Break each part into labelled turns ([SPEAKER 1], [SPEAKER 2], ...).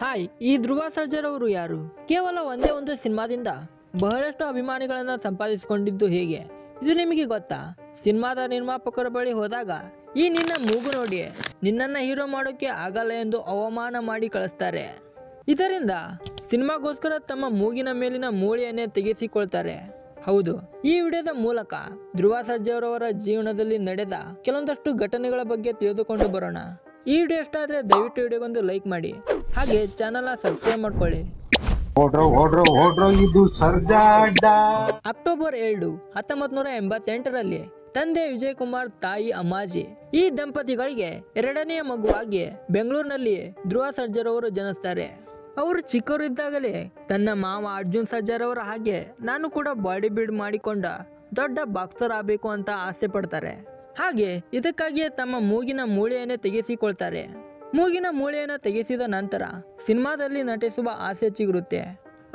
[SPEAKER 1] Hi, ಈ ಧ್ರುವ ಸರ್ಜರ್ ಅವರು ಯಾರು? ಕೇವಲ ಒಂದೇ ಒಂದು ಸಿನಿಮಾದಿಂದ ಬಹಳಷ್ಟು ಅಭಿಮಾನಿಗಳನ್ನು ಸಂಪಾದಿಸಿಕೊಂಡಿದ್ದು ಹೇಗೆ? ಇದು ನಿಮಗೆ ಗೊತ್ತಾ? ಸಿನಿಮಾದ ನಿರ್ಮಾಪಕರ ಬಳಿ ಹೋದಾಗ, ಈ ನಿನ್ನ ಮೂಗು ನೋಡಿ ನಿನ್ನನ್ನ ಹೀರೋ ಮಾಡೋಕೆ ಆಗಲ್ಲ ಎಂದು ಅವಮಾನ ಮಾಡಿ ಕಳಿಸ್ತಾರೆ. ಇದರಿಂದ ಸಿನಿಮಾಗೋಸ್ಕರ ತಮ್ಮ ಮೂಗಿನ ಮೇಲಿನ ಮೂಳೆಯನ್ನೇ ತೆಗೆಸಿಕೊಳ್ತಾರೆ. ಹೌದು, ಈ ವಿಡಿಯೋದ ಮೂಲಕ ಧ್ರುವ ಸರ್ಜರವರ ಜೀವನದಲ್ಲಿ ನಡೆದ ಕೆಲವೊಂದಷ್ಟು ಘಟನೆಗಳ ಬಗ್ಗೆ ತಿಳಿದುಕೊಂಡು ಬರೋಣ. ಈ ವಿಡಿಯೋ ಇಷ್ಟ ಆದ್ರೆ ದಯವಿಟ್ಟು ವಿಡಿಯೋಗೊಂದು ಲೈಕ್ ಮಾಡಿ. ಹಾಗೆ ಚಾನಲ್ ಸಬ್ಸ್ಕ್ರೈಬ್ ಮಾಡ್ಕೊಳ್ಳಿ.
[SPEAKER 2] ಇದು
[SPEAKER 1] ಅಕ್ಟೋಬರ್ ಎರಡು ಹತ್ತೊಂಬತ್ ನೂರ ಎಂಬತ್ತೆಂಟರಲ್ಲಿ ತಂದೆ ವಿಜಯ್ ಕುಮಾರ್ ತಾಯಿ ಅಮ್ಮಾಜಿ ಈ ದಂಪತಿಗಳಿಗೆ ಎರಡನೆಯ ಮಗುವಾಗಿ ಬೆಂಗಳೂರಿನಲ್ಲಿ ಧ್ರುವ ಸರ್ಜರ್ ಅವರು ಜನಿಸ್ತಾರೆ. ಅವರು ಚಿಕ್ಕವರಿದ್ದಾಗಲೇ ತನ್ನ ಮಾವ ಅರ್ಜುನ್ ಸರ್ಜರ್ ಅವರ ಹಾಗೆ ನಾನು ಕೂಡ ಬಾಡಿ ಬಿಲ್ಡ್ ಮಾಡಿಕೊಂಡ ದೊಡ್ಡ ಬಾಕ್ಸರ್ ಆಗಬೇಕು ಅಂತ ಆಸೆ ಪಡ್ತಾರೆ. ಹಾಗೆ ಇದಕ್ಕಾಗಿಯೇ ತಮ್ಮ ಮೂಗಿನ ಮೂಳೆಯನ್ನೇ ತೆಗೆಸಿಕೊಳ್ತಾರೆ. ಮೂಗಿನ ಮೂಳೆಯನ್ನು ತೆಗೆಸಿದ ನಂತರ ಸಿನಿಮಾದಲ್ಲಿ ನಟಿಸುವ ಆಸೆ ಚಿಗುರುತ್ತೆ.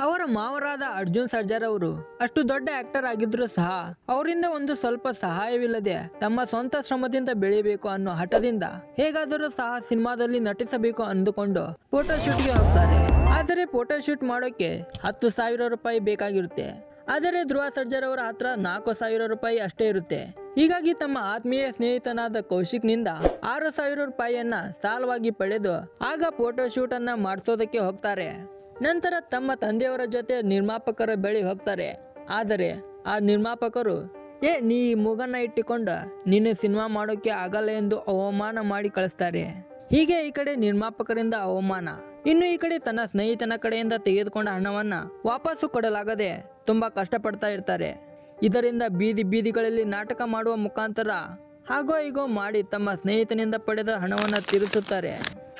[SPEAKER 1] ಅವರ ಮಾವರಾದ ಅರ್ಜುನ್ ಸರ್ಜಾರ್ ಅವರು ಅಷ್ಟು ದೊಡ್ಡ ಆಕ್ಟರ್ ಆಗಿದ್ರು ಸಹ ಅವರಿಂದ ಒಂದು ಸ್ವಲ್ಪ ಸಹಾಯವಿಲ್ಲದೆ ತಮ್ಮ ಸ್ವಂತ ಶ್ರಮದಿಂದ ಬೆಳೆಯಬೇಕು ಅನ್ನೋ ಹಠದಿಂದ ಹೇಗಾದರೂ ಸಹ ಸಿನಿಮಾದಲ್ಲಿ ನಟಿಸಬೇಕು ಅಂದುಕೊಂಡು ಫೋಟೋ ಶೂಟ್ಗೆ ಹೋಗ್ತಾರೆ. ಆದರೆ ಫೋಟೋ ಶೂಟ್ ಮಾಡೋಕೆ ಹತ್ತು ಸಾವಿರ ರೂಪಾಯಿ ಬೇಕಾಗಿರುತ್ತೆ. ಆದರೆ ಧ್ರುವ ಸರ್ಜರ್ ಅವರ ಹತ್ರ ನಾಲ್ಕು ಸಾವಿರ ರೂಪಾಯಿ ಅಷ್ಟೇ ಇರುತ್ತೆ. ಹೀಗಾಗಿ ತಮ್ಮ ಆತ್ಮೀಯ ಸ್ನೇಹಿತನಾದ ಕೌಶಿಕ್ನಿಂದ ಆರು ಸಾವಿರ ರೂಪಾಯಿಯನ್ನ ಸಾಲವಾಗಿ ಪಡೆದು ಆಗ ಫೋಟೋ ಶೂಟ್ ಅನ್ನ ಮಾಡಿಸೋದಕ್ಕೆ ಹೋಗ್ತಾರೆ. ನಂತರ ತಮ್ಮ ತಂದೆಯವರ ಜೊತೆ ನಿರ್ಮಾಪಕರ ಬಳಿ ಹೋಗ್ತಾರೆ. ಆದರೆ ಆ ನಿರ್ಮಾಪಕರು, ಏ, ನೀ ಈ ಇಟ್ಟುಕೊಂಡು ನೀನು ಸಿನಿಮಾ ಮಾಡೋಕೆ ಆಗಲ್ಲ ಎಂದು ಅವಮಾನ ಮಾಡಿ ಕಳಿಸ್ತಾರೆ. ಹೀಗೆ ಈ ಕಡೆ ನಿರ್ಮಾಪಕರಿಂದ ಅವಮಾನ. ಇನ್ನು ಈ ಕಡೆ ತನ್ನ ಸ್ನೇಹಿತನ ಕಡೆಯಿಂದ ತೆಗೆದುಕೊಂಡ ಹಣವನ್ನ ವಾಪಸ್ಸು ಕೊಡಲಾಗದೆ ತುಂಬಾ ಕಷ್ಟಪಡ್ತಾ ಇರ್ತಾರೆ. ಇದರಿಂದ ಬೀದಿ ಬೀದಿಗಳಲ್ಲಿ ನಾಟಕ ಮಾಡುವ ಮುಖಾಂತರ ಹಾಗೋ ಹೀಗೋ ಮಾಡಿ ತಮ್ಮ ಸ್ನೇಹಿತನಿಂದ ಪಡೆದ ಹಣವನ್ನ ತೀರಿಸುತ್ತಾರೆ.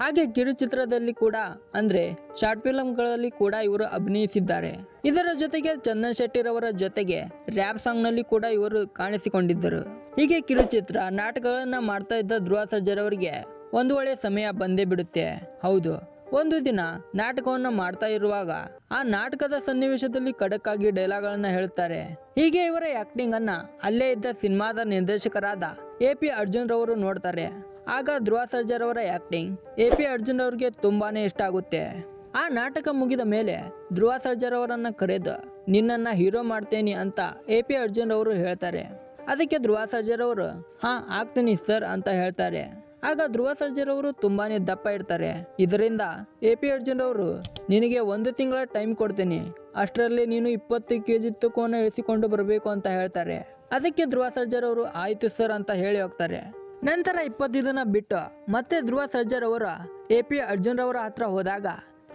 [SPEAKER 1] ಹಾಗೆ ಕಿರುಚಿತ್ರದಲ್ಲಿ ಕೂಡ ಅಂದ್ರೆ ಶಾರ್ಟ್ ಫಿಲಂಗಳಲ್ಲಿ ಕೂಡ ಇವರು ಅಭಿನಯಿಸಿದ್ದಾರೆ. ಇದರ ಜೊತೆಗೆ ಚಂದನ್ ಶೆಟ್ಟಿರವರ ಜೊತೆಗೆ ರ್ಯಾಪ್ ಸಾಂಗ್ನಲ್ಲಿ ಕೂಡ ಇವರು ಕಾಣಿಸಿಕೊಂಡಿದ್ದರು. ಹೀಗೆ ಕಿರುಚಿತ್ರ, ನಾಟಕಗಳನ್ನ ಮಾಡ್ತಾ ಇದ್ದ ಧ್ರುವ ಸರ್ಜರ್ ಅವರಿಗೆ ಒಂದು ಒಳ್ಳೆಯ ಸಮಯ ಬಂದೇ ಬಿಡುತ್ತೆ. ಹೌದು ಒಂದು ದಿನ ನಾಟಕವನ್ನು ಮಾಡ್ತಾ ಇರುವಾಗ ಆ ನಾಟಕದ ಸನ್ನಿವೇಶದಲ್ಲಿ ಖಡಕ್ ಆಗಿ ಡೈಲಾಗ್ಗಳನ್ನ ಹೇಳುತ್ತಾರೆ. ಹೀಗೆ ಇವರ ಆಕ್ಟಿಂಗ್ ಅನ್ನ ಅಲ್ಲೇ ಇದ್ದ ಸಿನಿಮಾದ ನಿರ್ದೇಶಕರಾದ ಎ ಪಿ ಅರ್ಜುನ್ ರವರು ನೋಡ್ತಾರೆ. ಆಗ ಧ್ರುವ ಸರ್ಜರ್ ಅವರ ಆಕ್ಟಿಂಗ್ ಎ ಪಿ ಅರ್ಜುನ್ ಅವ್ರಿಗೆ ತುಂಬಾನೇ ಇಷ್ಟ ಆಗುತ್ತೆ. ಆ ನಾಟಕ ಮುಗಿದ ಮೇಲೆ ಧ್ರುವ ಸರ್ಜರ್ ಅವರನ್ನ ಕರೆದು, ನಿನ್ನನ್ನ ಹೀರೋ ಮಾಡ್ತೇನೆ ಅಂತ ಎ ಪಿ ಅರ್ಜುನ್ ಅವರು ಹೇಳ್ತಾರೆ. ಅದಕ್ಕೆ ಧ್ರುವ ಸರ್ಜರ್ ಅವರು, ಹಾ, ಆಗ್ತೀನಿ ಸರ್ ಅಂತ ಹೇಳ್ತಾರೆ. ಆಗ ಧ್ರುವ ಸರ್ಜರವರು ತುಂಬಾನೇ ದಪ್ಪ ಇರ್ತಾರೆ. ಇದರಿಂದ ಎ ಪಿ ಅರ್ಜುನ್ ಅವರು ನಿನಗೆ ಒಂದು ತಿಂಗಳ ಟೈಮ್ ಕೊಡ್ತೀನಿ. ಅಷ್ಟರಲ್ಲಿ ನೀನು ಇಪ್ಪತ್ತು ಕೆ ಜಿ ತೂಕವನ್ನು ಇಳಿಸಿಕೊಂಡು ಬರಬೇಕು ಅಂತ ಹೇಳ್ತಾರೆ. ಅದಕ್ಕೆ ಧ್ರುವ ಸರ್ಜರ್ ಅವರು, ಆಯ್ತು ಸರ್ ಅಂತ ಹೇಳಿ ಹೋಗ್ತಾರೆ. ನಂತರ ಇಪ್ಪತ್ತು ದಿನ ಬಿಟ್ಟು ಮತ್ತೆ ಧ್ರುವ ಸರ್ಜರ್ ಅವರ ಎ ಪಿ ಅರ್ಜುನ್ ರವರ ಹತ್ರ ಹೋದಾಗ,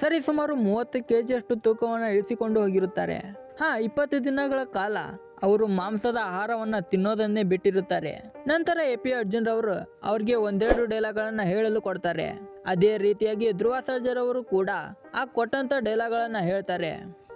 [SPEAKER 1] ಸರಿ ಸುಮಾರು ಮೂವತ್ತು ಕೆಜಿ ಅಷ್ಟು ತೂಕವನ್ನು ಇಳಿಸಿಕೊಂಡು ಹೋಗಿರುತ್ತಾರೆ. ಹಾ, ಇಪ್ಪತ್ತು ದಿನಗಳ ಕಾಲ ಅವರು ಮಾಂಸದ ಆಹಾರವನ್ನ ತಿನ್ನೋದನ್ನೇ ಬಿಟ್ಟಿರುತ್ತಾರೆ. ನಂತರ ಎ ಪಿ ಅರ್ಜುನ್ ರವರು ಅವ್ರಿಗೆ ಒಂದೆರಡು ಡೈಲಾಗ್ಗಳನ್ನ ಹೇಳಲು ಕೊಡ್ತಾರೆ. ಅದೇ ರೀತಿಯಾಗಿ ಧ್ರುವ ಸರ್ಜರ್ ಅವರು ಕೂಡ ಆ ಕೊಟ್ಟಂತ ಡೈಲಾಗ್ಗಳನ್ನ ಹೇಳ್ತಾರೆ.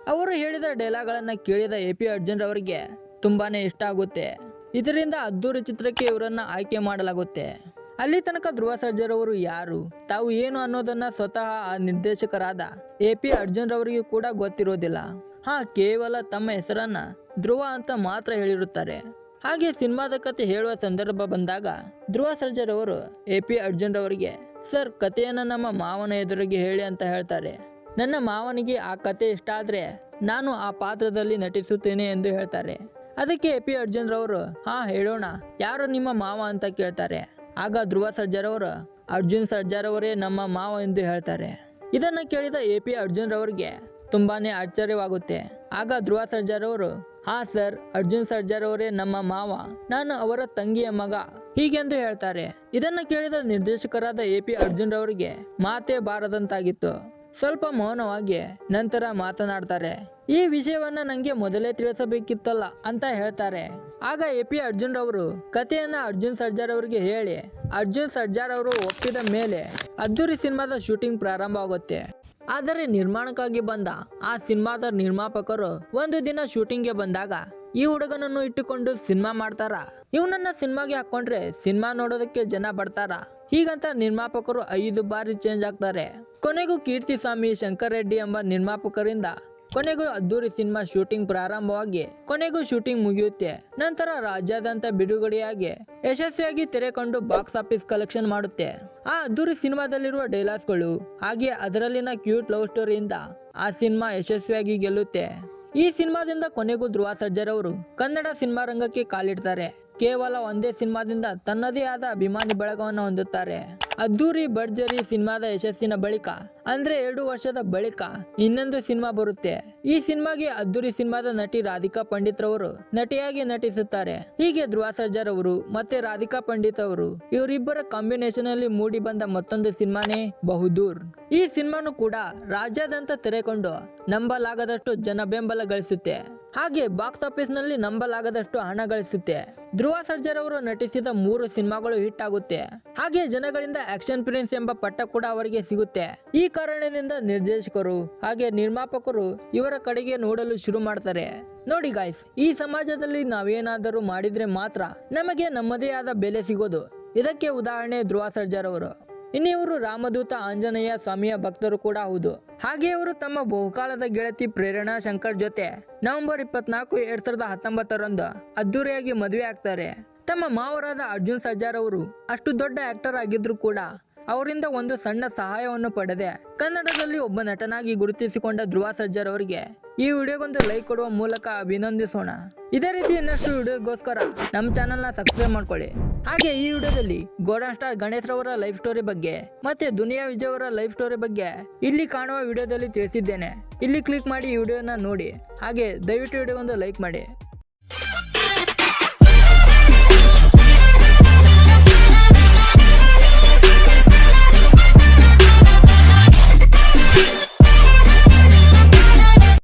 [SPEAKER 1] ಅವರು ಹೇಳಿದ ಡೈಲಾಗ್ಗಳನ್ನ ಕೇಳಿದ ಎ ಪಿ ಅರ್ಜುನ್ ರವರಿಗೆ ತುಂಬಾನೇ ಇಷ್ಟ ಆಗುತ್ತೆ. ಇದರಿಂದ ಅದ್ದೂರಿ ಚಿತ್ರಕ್ಕೆ ಇವರನ್ನ ಆಯ್ಕೆ ಮಾಡಲಾಗುತ್ತೆ. ಅಲ್ಲಿ ತನಕ ಧ್ರುವ ಸರ್ಜರ್ ಅವರು ಯಾರು, ತಾವು ಏನು ಅನ್ನೋದನ್ನ ಸ್ವತಃ ಆ ನಿರ್ದೇಶಕರಾದ ಎ ಪಿ ಅರ್ಜುನ್ ರವರಿಗೆ ಕೂಡ ಗೊತ್ತಿರೋದಿಲ್ಲ. ಹಾ, ಕೇವಲ ತಮ್ಮ ಹೆಸರನ್ನ ಧ್ರುವ ಅಂತ ಮಾತ್ರ ಹೇಳಿರುತ್ತಾರೆ. ಹಾಗೆ ಸಿನಿಮಾದ ಕತೆ ಹೇಳುವ ಸಂದರ್ಭ ಬಂದಾಗ ಧ್ರುವ ಸರ್ಜರ್ ಅವರು ಎ ಪಿ ಅರ್ಜುನ್ ರವರಿಗೆ, ಸರ್, ಕಥೆಯನ್ನ ನಮ್ಮ ಮಾವನ ಎದುರಿಗೆ ಹೇಳಿ ಅಂತ ಹೇಳ್ತಾರೆ. ನನ್ನ ಮಾವನಿಗೆ ಆ ಕತೆ ಇಷ್ಟ ಆದ್ರೆ ನಾನು ಆ ಪಾತ್ರದಲ್ಲಿ ನಟಿಸುತ್ತೇನೆ ಎಂದು ಹೇಳ್ತಾರೆ. ಅದಕ್ಕೆ ಎ ಪಿ ಅರ್ಜುನ್ ರವರು, ಹಾ, ಹೇಳೋಣ, ಯಾರು ನಿಮ್ಮ ಮಾವ ಅಂತ ಕೇಳ್ತಾರೆ. ಆಗ ಧ್ರುವ ಸರ್ಜರ್ ಅವರು, ಅರ್ಜುನ್ ಸರ್ಜರ್ ಅವರೇ ನಮ್ಮ ಮಾವ ಎಂದು ಹೇಳ್ತಾರೆ. ಇದನ್ನ ಕೇಳಿದ ಎ ಪಿ ಅರ್ಜುನ್ ತುಂಬಾನೇ ಆಶ್ಚರ್ಯವಾಗುತ್ತೆ. ಆಗ ಧ್ರುವ ಸರ್ಜಾರ್ ಅವರು ಹಾ ಸರ್, ಅರ್ಜುನ್ ಸರ್ಜಾರ್ ಅವರೇ ನಮ್ಮ ಮಾವ. ನಾನು ಅವರ ತಂಗಿಯ ಮಗ. ಹೀಗೆಂದು ಹೇಳ್ತಾರೆ. ಇದನ್ನು ಕೇಳಿದ ನಿರ್ದೇಶಕರಾದ ಎ ಪಿ ಅರ್ಜುನ್ ರವರಿಗೆ ಮಾತೇ ಬಾರದಂತಾಗಿತ್ತು. ಸ್ವಲ್ಪ ಮೌನವಾಗಿ ನಂತರ ಮಾತನಾಡ್ತಾರೆ. ಈ ವಿಷಯವನ್ನ ನಂಗೆ ಮೊದಲೇ ತಿಳಿಸಬೇಕಿತ್ತಲ್ಲ ಅಂತ ಹೇಳ್ತಾರೆ. ಆಗ ಎ ಪಿ ಅರ್ಜುನ್ ರವರು ಕಥೆಯನ್ನ ಅರ್ಜುನ್ ಸರ್ಜಾರ್ ಅವರಿಗೆ ಹೇಳಿ, ಅರ್ಜುನ್ ಸರ್ಜಾರ್ ಅವರು ಒಪ್ಪಿದ ಮೇಲೆ ಅದ್ದೂರಿ ಸಿನಿಮಾದ ಶೂಟಿಂಗ್ ಪ್ರಾರಂಭ ಆಗುತ್ತೆ ಆದರೆ ನಿರ್ಮಾಣಕ್ಕಾಗಿ ಬಂದ ಆ ಸಿನಿಮಾದ ನಿರ್ಮಾಪಕರು ಒಂದು ದಿನ ಶೂಟಿಂಗ್ಗೆ ಬಂದಾಗ ಈ ಹುಡುಗನನ್ನು ಇಟ್ಟುಕೊಂಡು ಸಿನಿಮಾ ಮಾಡ್ತಾರ? ಇವನನ್ನ ಸಿನಿಮಾಗೆ ಹಾಕೊಂಡ್ರೆ ಸಿನಿಮಾ ನೋಡೋದಕ್ಕೆ ಜನ ಬರ್ತಾರ? ಹೀಗಂತ ನಿರ್ಮಾಪಕರು ಐದು ಬಾರಿ ಚೇಂಜ್ ಆಗ್ತಾರೆ. ಕೊನೆಗೂ ಕೀರ್ತಿ ಸ್ವಾಮಿ ಶಂಕರ್ ರೆಡ್ಡಿ ಎಂಬ ನಿರ್ಮಾಪಕರಿಂದ ಕೊನೆಗೂ ಅದ್ದೂರಿ ಸಿನಿಮಾ ಶೂಟಿಂಗ್ ಪ್ರಾರಂಭವಾಗಿ ಕೊನೆಗೂ ಶೂಟಿಂಗ್ ಮುಗಿಯುತ್ತೆ. ನಂತರ ರಾಜ್ಯಾದ್ಯಂತ ಬಿಡುಗಡೆಯಾಗಿ ಯಶಸ್ವಿಯಾಗಿ ತೆರೆ ಕಂಡು ಬಾಕ್ಸ್ ಆಫೀಸ್ ಕಲೆಕ್ಷನ್ ಮಾಡುತ್ತೆ. ಆ ಅದ್ದೂರಿ ಸಿನಿಮಾದಲ್ಲಿರುವ ಡೈಲಾಗ್ಸ್ಗಳು ಹಾಗೆ ಅದರಲ್ಲಿನ ಕ್ಯೂಟ್ ಲವ್ ಸ್ಟೋರಿಯಿಂದ ಆ ಸಿನಿಮಾ ಯಶಸ್ವಿಯಾಗಿ ಗೆಲ್ಲುತ್ತೆ. ಈ ಸಿನಿಮಾದಿಂದ ಕೊನೆಗೂ ಧ್ರುವ ಸರ್ಜರ್ ಅವರು ಕನ್ನಡ ಸಿನಿಮಾ ರಂಗಕ್ಕೆ ಕಾಲಿಡ್ತಾರೆ. ಕೇವಲ ಒಂದೇ ಸಿನಿಮಾದಿಂದ ತನ್ನದೇ ಆದ ಅಭಿಮಾನಿ ಬಳಗವನ್ನು ಹೊಂದುತ್ತಾರೆ. ಅದ್ದೂರಿ ಭರ್ಜರಿ ಸಿನಿಮಾದ ಯಶಸ್ಸಿನ ಬಳಿಕ, ಅಂದ್ರೆ ಎರಡು ವರ್ಷದ ಬಳಿಕ ಇನ್ನೊಂದು ಸಿನಿಮಾ ಬರುತ್ತೆ. ಈ ಸಿನಿಮಾಗೆ ಅದ್ದೂರಿ ಸಿನಿಮಾದ ನಟಿ ರಾಧಿಕಾ ಪಂಡಿತ್ ರವರು ನಟಿಯಾಗಿ ನಟಿಸುತ್ತಾರೆ. ಹೀಗೆ ಧ್ರುವ ಸರ್ಜರ್ ಅವರು ಮತ್ತೆ ರಾಧಿಕಾ ಪಂಡಿತ್ ಅವರು ಇವರಿಬ್ಬರ ಕಾಂಬಿನೇಷನ್ ಅಲ್ಲಿ ಮೂಡಿ ಬಂದ ಮತ್ತೊಂದು ಸಿನಿಮಾನೇ ಬಹುದೂರ್. ಈ ಸಿನಿಮಾನು ಕೂಡ ರಾಜ್ಯಾದ್ಯಂತ ತೆರೆಕೊಂಡು ನಂಬಲಾಗದಷ್ಟು ಜನ ಬೆಂಬಲ ಗಳಿಸುತ್ತೆ. ಹಾಗೆ ಬಾಕ್ಸ್ ಆಫೀಸ್ನಲ್ಲಿ ನಂಬಲಾಗದಷ್ಟು ಹಣ ಗಳಿಸುತ್ತೆ. ಧ್ರುವ ಸರ್ಜರ್ ಅವರು ನಟಿಸಿದ ಮೂರು ಸಿನಿಮಾಗಳು ಹಿಟ್ ಆಗುತ್ತೆ. ಹಾಗೆ ಜನಗಳಿಂದ ಆಕ್ಷನ್ ಪ್ರಿನ್ಸ್ ಎಂಬ ಪಟ್ಟ ಕೂಡ ಅವರಿಗೆ ಸಿಗುತ್ತೆ. ಈ ಕಾರಣದಿಂದ ನಿರ್ದೇಶಕರು ಹಾಗೆ ನಿರ್ಮಾಪಕರು ಇವರ ಕಡೆಗೆ ನೋಡಲು ಶುರು ಮಾಡ್ತಾರೆ. ನೋಡಿ ಗಾಯ್ಸ್ ಈ ಸಮಾಜದಲ್ಲಿ ನಾವೇನಾದರೂ ಮಾಡಿದ್ರೆ ಮಾತ್ರ ನಮಗೆ ನಮ್ಮದೇ ಆದ ಬೆಲೆ ಸಿಗೋದು. ಇದಕ್ಕೆ ಉದಾಹರಣೆ ಧ್ರುವ ಸರ್ಜರ್ ಅವರು. ಇನ್ನು ಇವರು ರಾಮದೂತ ಆಂಜನೇಯ ಸ್ವಾಮಿಯ ಭಕ್ತರು ಕೂಡ ಹೌದು. ಹಾಗೆ ಅವರು ತಮ್ಮ ಬಹುಕಾಲದ ಗೆಳತಿ ಪ್ರೇರಣಾ ಶಂಕರ್ ಜೊತೆ ನವೆಂಬರ್ ಇಪ್ಪತ್ನಾಲ್ಕು, ಎರಡ್ ಸಾವಿರದ ಹತ್ತೊಂಬತ್ತರಂದು ಅದ್ದೂರಿಯಾಗಿ ಮದುವೆ ಆಗ್ತಾರೆ. ತಮ್ಮ ಮಾವರಾದ ಅರ್ಜುನ್ ಸರ್ಜಾರ್ ಅವರು ಅಷ್ಟು ದೊಡ್ಡ ಆಕ್ಟರ್ ಆಗಿದ್ರು ಕೂಡ ಅವರಿಂದ ಒಂದು ಸಣ್ಣ ಸಹಾಯವನ್ನು ಪಡೆದೆ. ಕನ್ನಡದಲ್ಲಿ ಒಬ್ಬ ನಟನಾಗಿ ಗುರುತಿಸಿಕೊಂಡ ಧ್ರುವ ಸರ್ಜರ್ ಅವರಿಗೆ ಈ ವಿಡಿಯೋಗೊಂದು ಲೈಕ್ ಕೊಡುವ ಮೂಲಕ ಅಭಿನಂದಿಸೋಣ. ಇದೇ ರೀತಿ ಇನ್ನಷ್ಟು ವಿಡಿಯೋಗೋಸ್ಕರ ನಮ್ಮ ಚಾನಲ್ನ ಸಬ್ಸ್ಕ್ರೈಬ್ ಮಾಡ್ಕೊಳ್ಳಿ. ಹಾಗೆ ಈ ವಿಡಿಯೋದಲ್ಲಿ ಗೋಡಾ ಸ್ಟಾರ್ ಗಣೇಶ್ ರವರ ಲೈಫ್ ಸ್ಟೋರಿ ಬಗ್ಗೆ ಮತ್ತೆ ದುನಿಯಾ ವಿಜಯ್ ಅವರ ಲೈಫ್ ಸ್ಟೋರಿ ಬಗ್ಗೆ ಇಲ್ಲಿ ಕಾಣುವ ವಿಡಿಯೋದಲ್ಲಿ ತಿಳಿಸಿದ್ದೇನೆ. ಇಲ್ಲಿ ಕ್ಲಿಕ್ ಮಾಡಿ ಈ ವಿಡಿಯೋನ ನೋಡಿ. ಹಾಗೆ ದಯವಿಟ್ಟು ವಿಡಿಯೋಗೊಂದು ಲೈಕ್ ಮಾಡಿ.